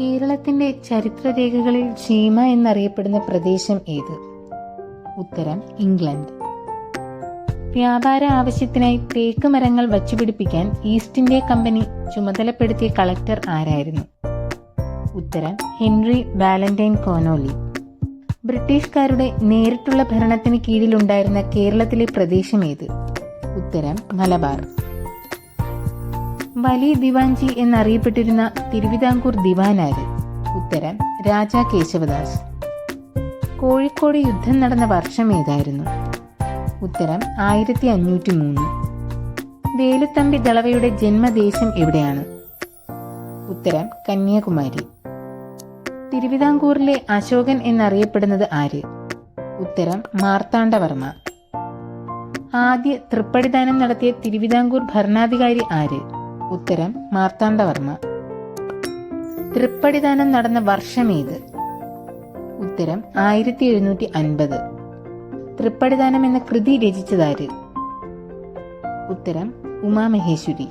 കേരളത്തിന്റെ ചരിത്രരേഖകളിൽ ചീമ എന്നറിയപ്പെടുന്ന പ്രദേശം ഏത്? ഉത്തരം ഇംഗ്ലണ്ട്. വ്യാപാര ആവശ്യത്തിനായി തേക്ക് മരങ്ങൾ വച്ചുപിടിപ്പിക്കാൻ ഈസ്റ്റ് ഇന്ത്യ കമ്പനി ചുമതലപ്പെടുത്തിയ കളക്ടർ ആരായിരുന്നു? ഉത്തരം ഹെൻറി വാലന്റൈൻ കോനോലി. ബ്രിട്ടീഷുകാരുടെ നേരിട്ടുള്ള ഭരണത്തിന് കീഴിലുണ്ടായിരുന്ന കേരളത്തിലെ പ്രദേശം ഏത്? ഉത്തരം മലബാർ. വലിയ ദിവാൻജി എന്നറിയപ്പെട്ടിരുന്ന തിരുവിതാംകൂർ ദിവാനാര്? ഉത്തരം രാജാ കേശവദാസ്. കോഴിക്കോട് യുദ്ധം നടന്ന വർഷം ഏതായിരുന്നു? ഉത്തരം ആയിരത്തി അഞ്ഞൂറ്റി മൂന്ന് വേലുത്തമ്പി ദളവയുടെ ജന്മദേശം എവിടെയാണ്? ഉത്തരം കന്യാകുമാരി. തിരുവിതാംകൂറിലെ അശോകൻ എന്നറിയപ്പെടുന്നത് ആര്? ഉത്തരം മാർത്താണ്ഡവർമ്മ. ആദ്യ തൃപ്പടിദാനം നടത്തിയ തിരുവിതാംകൂർ ഭരണാധികാരി ആര്? ഉത്തരം മാർത്താണ്ഡവർമ്മ തൃപ്പടിദാനം നടന്ന വർഷം ഏത്? ഉത്തരം ആയിരത്തി എഴുന്നൂറ്റി അൻപത് തൃപ്പടിദാനം എന്ന കൃതി രചിച്ചതാര്? ഉത്തരം ഉമാമഹേശ്വരി.